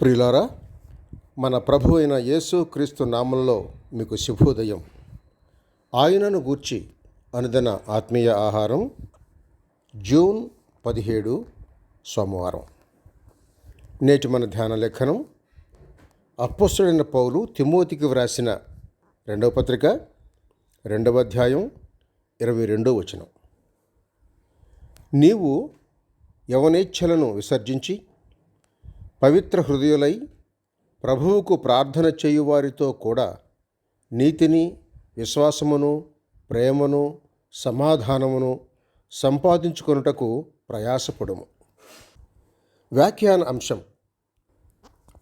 ప్రియులారా మన ప్రభు అయిన యేసు క్రీస్తు నామంలో మీకు శుభోదయం. ఆయనను గూర్చి అనుదిన ఆత్మీయ ఆహారం జూన్ పదిహేడు సోమవారం. నేటి మన ధ్యాన లేఖనం అప్పస్తుడైన పౌలు తిమోతికి వ్రాసిన రెండవ పత్రిక రెండవ అధ్యాయం ఇరవై రెండో వచనం. నీవు యవనేచ్ఛలను విసర్జించి పవిత్ర హృదయులై ప్రభువుకు ప్రార్థన చేయువారితో కూడా నీతిని విశ్వాసమును ప్రేమను సమాధానమును సంపాదించుకొనుటకు ప్రయాసపడము. వ్యాఖ్యాన అంశం.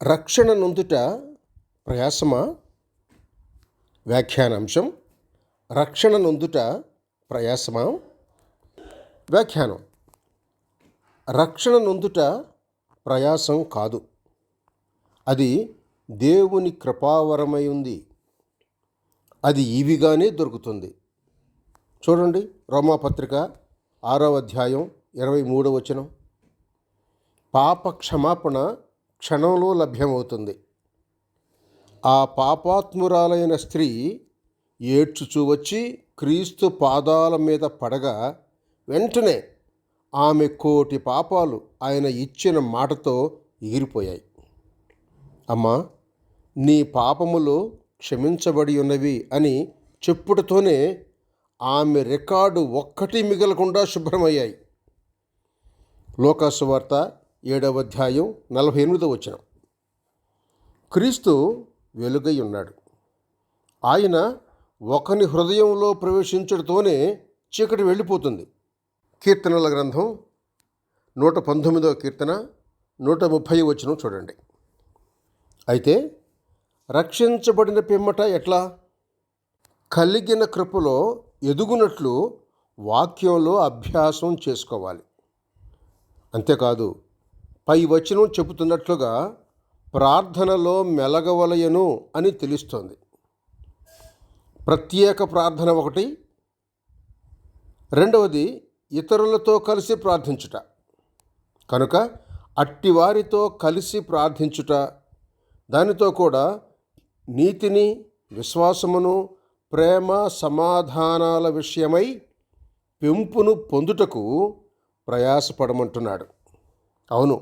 రక్షణ నొందుట ప్రయాసమా? వ్యాఖ్యాన అంశం. రక్షణ నొందుట ప్రయాసమా? వ్యాఖ్యానం. రక్షణ నొందుట ప్రయాసం కాదు. అది దేవుని కృపావరమై ఉంది. అది ఈవిగానే దొరుకుతుంది. చూడండి రోమాపత్రిక ఆరవ అధ్యాయం ఇరవై మూడవ వచనం. పాప క్షమాపణ క్షణంలో లభ్యమవుతుంది. ఆ పాపాత్మురాలైన స్త్రీ ఏడ్చుచూ వచ్చి క్రీస్తు పాదాల మీద పడగా వెంటనే ఆమె కోటి పాపాలు ఆయన ఇచ్చిన మాటతో ఎగిరిపోయాయి అమ్మా నీ పాపములు క్షమించబడి ఉన్నవి అని చెప్పుటతోనే ఆమె రికార్డు ఒక్కటి మిగలకుండా శుభ్రమయ్యాయి. లోకాసు వార్త ఏడవ అధ్యాయం నలభై ఎనిమిదో వచ్చిన క్రీస్తు వెలుగై ఉన్నాడు. ఆయన ఒకని హృదయంలో ప్రవేశించడంతోనే చీకటి వెళ్ళిపోతుంది. కీర్తనల గ్రంథం నూట పంతొమ్మిదవ కీర్తన నూట ముప్పై వచ్చిన చూడండి. అయితే రక్షించబడిన పిమ్మట ఎట్లా? కలిగిన కృపలో ఎదుగునట్లు వాక్యంలో అభ్యాసం చేసుకోవాలి. అంతేకాదు పై వచనం చెబుతున్నట్లుగా ప్రార్థనలో మెలగవలయను అని తెలుస్తోంది. ప్రత్యేక ప్రార్థన ఒకటి. రెండవది ఇతరులతో కలిసి ప్రార్థించుట. కనుక అట్టివారితో కలిసి ప్రార్థించుట దానితో కూడా నీతిని విశ్వాసమును ప్రేమ సమాధానాల విషయమై పెంపును పొందుటకు ప్రయాసపడమంటున్నాడు. అవును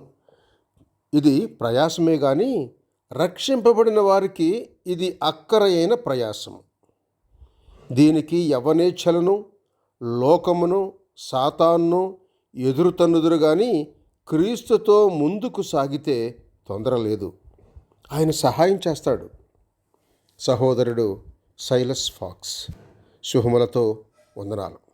ఇది ప్రయాసమే కానీ రక్షింపబడిన వారికి ఇది అక్కరైన ప్రయాసం దీనికి యవనేచ్ఛలను లోకమును సాతాన్ను ఎదురుతన్నుదురు కానీ క్రీస్తుతో ముందుకు సాగితే తొందర లేదు. ఆయన సహాయం చేస్తాడు. సహోదరుడు సైలస్ ఫాక్స్ శుభములతో వందనాలు.